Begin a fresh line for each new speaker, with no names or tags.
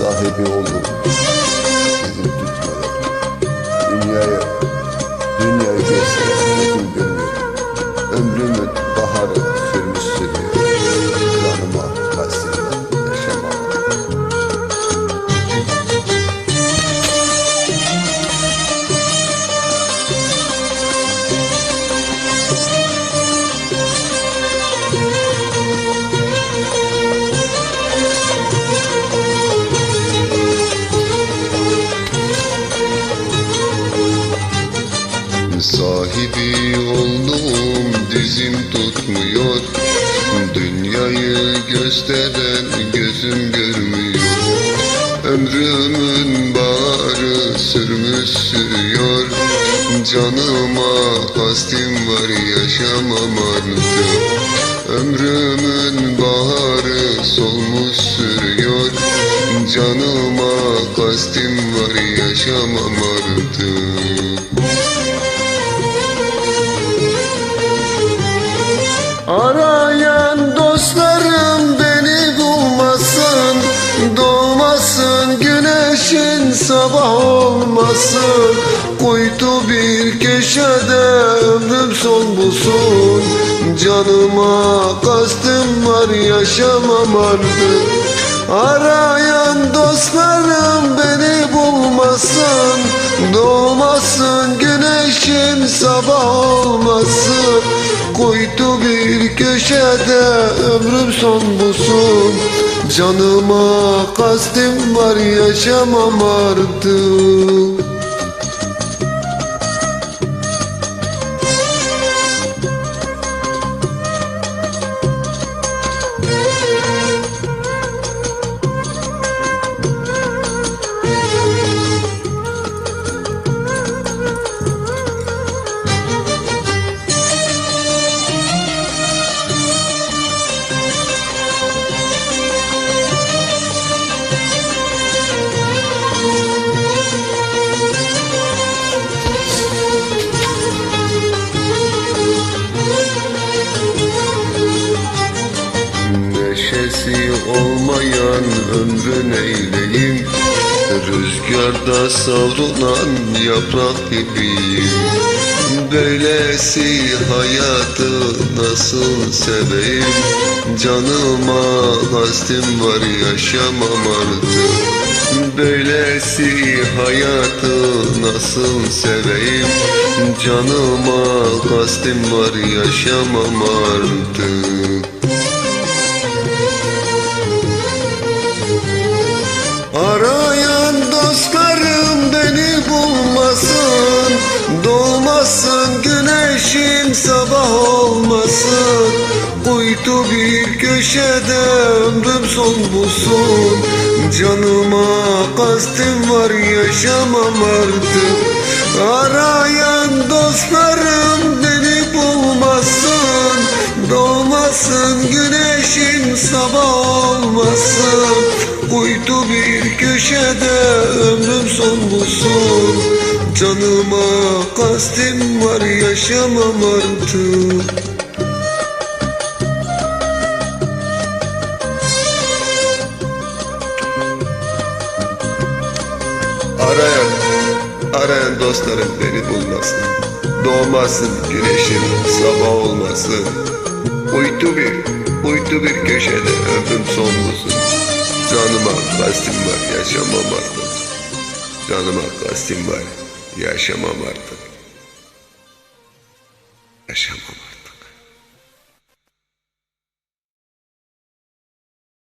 sahibi olur. Bizim gitmeden dünyaya Dünyayı gösteren gözüm görmüyor. Ömrümün bağrı sürmüş sürüyor. Canıma kastim var yaşamam artık. Ömrümün baharı solmuş sürüyor. Canıma kastim var yaşamam artık Kuytu bir köşede ömrüm son bulsun. Canıma kastım var yaşamam artık. Arayan dostlarım beni bulmasın. Doğmasın güneşin sabah olmasın. Kuytu bir köşede ömrüm son bulsun. Canıma kastim var yaşamam artık Neşesi olmayan ömrün eyleyim. Rüzgarda savrulan yaprak gibiyim. Böylesi hayatı nasıl seveyim? Canıma hastim var yaşamam artık. Böylesi hayatı nasıl seveyim? Canıma hastim var yaşamam artık sabah olmasın Kuytu bir köşede ömrüm son bulsun Canıma kastim var yaşamam artık. Arayan dostlarım beni bulmasın. Doğmasın güneşin sabah olmasın. Kuytu bir köşede ömrüm son bulsun Canıma kastim var yaşamam artık. Arayan, arayan dostlarım beni bulmasın. Doğmasın güneşin sabah olmasın. Uytu bir, uytu bir köşede ömrüm son bulsun. Canıma kastim var yaşamam artık. Canıma kastim var yaşamam artık. Yaşamam